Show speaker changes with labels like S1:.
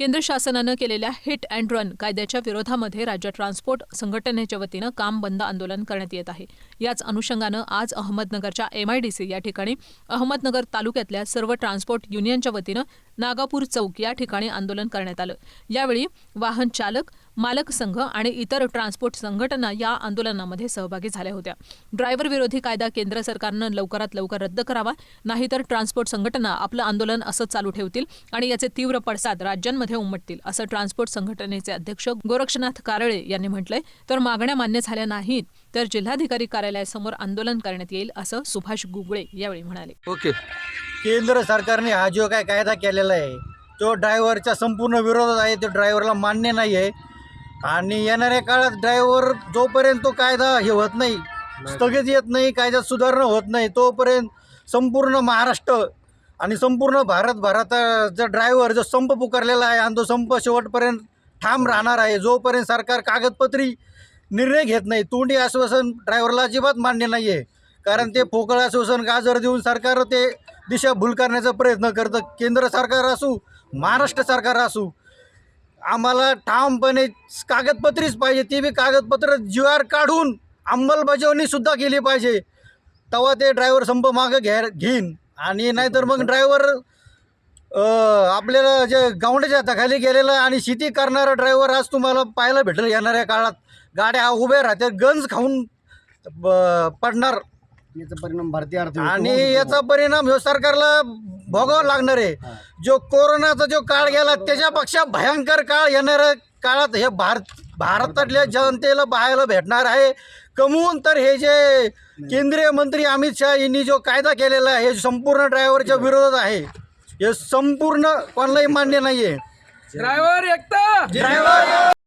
S1: केंद्र शासनानं केलेल्या हिट अँड रन कायद्याच्या विरोधामध्ये राज्य ट्रान्सपोर्ट संघटनेच्या वतीनं काम बंद आंदोलन करण्यात येत आहे. याच अनुषंगानं आज अहमदनगरच्या एमआयडीसी या ठिकाणी अहमदनगर तालुक्यातल्या सर्व ट्रान्सपोर्ट युनियनच्या वतीनं नागापूर चौक या ठिकाणी आंदोलन करण्यात आलं. यावेळी वाहन चालक मालक संघ आणि इतर ट्रान्सपोर्ट संघटना या आंदोलनामध्ये सहभागी झाल्या होत्या. ड्रायव्हर विरोधी कायदा केंद्र सरकारनं लवकरात लवकर रद्द करावा नाहीतर ट्रान्सपोर्ट संघटना आपलं आंदोलन असंच चालू ठेवतील आणि याचे तीव्र पडसाद राज्यांमध्ये उमटतील असं ट्रान्सपोर्ट संघटनेचे अध्यक्ष गोरक्षनाथ कारळे यांनी म्हटलंय. तर मागण्या मान्य झाल्या नाहीत तर जिल्हाधिकारी कार्यालयासमोर आंदोलन करण्यात येईल असं सुभाष गुगळे यावेळी म्हणाले.
S2: ओके.
S3: केंद्र सरकारने हा जो काय कायदा केलेला आहे तो ड्रायव्हरच्या संपूर्ण विरोधात आहे तो ड्रायव्हरला मान्य नाही आहे आणि येणाऱ्या काळात ड्रायव्हर जोपर्यंत तो कायदा हे होत नाही स्थगित येत नाही कायद्यात सुधारणा होत नाही तोपर्यंत संपूर्ण महाराष्ट्र आणि संपूर्ण भारतभराचा ड्रायव्हर जो संप पुकारलेला आहे आणि तो संप शेवटपर्यंत ठाम राहणार आहे जोपर्यंत सरकार कागदपत्री निर्णय घेत नाही तोंडी आश्वासन ड्रायव्हरला अजिबात मान्य नाही आहे कारण ते पोकळ आश्वासन गाजर देऊन सरकार ते दिशाभूल करण्याचा प्रयत्न करतं. केंद्र सरकार असू महाराष्ट्र सरकार असू आम्हाला ठामपणे कागदपत्रीच पाहिजे. ते बी कागदपत्र जी आर काढून अंमलबजावणीसुद्धा केली पाहिजे. तेव्हा ते ड्रायव्हर संप मागं घ्या घेईन. आणि नाहीतर मग ड्रायव्हर आपल्याला जे गावंड्याच्या हाताखाली गेलेलं आणि शेती करणारा ड्रायव्हर आज तुम्हाला पाहायला भेटेल येणाऱ्या काळात. गाड्या उभ्या राहत्या गंज खाऊन पडणार.
S4: याचा परिणाम भारतीय
S3: आणि याचा परिणाम ह्यो सरकारला भोगावा लागणार आहे. जो कोरोनाचा जो काळ गेला त्याच्यापेक्षा भयंकर काळ येणाऱ्या काळात हे भारत भारतातल्या जनतेला पाहायला भेटणार आहे. कमवून तर हे जे केंद्रीय मंत्री अमित शहा यांनी जो कायदा केलेला आहे हे संपूर्ण ड्रायव्हरच्या विरोधात आहे. हे संपूर्ण कोणालाही मान्य नाही आहे
S2: ड्रायव्हर एकता!
S3: ड्रायव्हर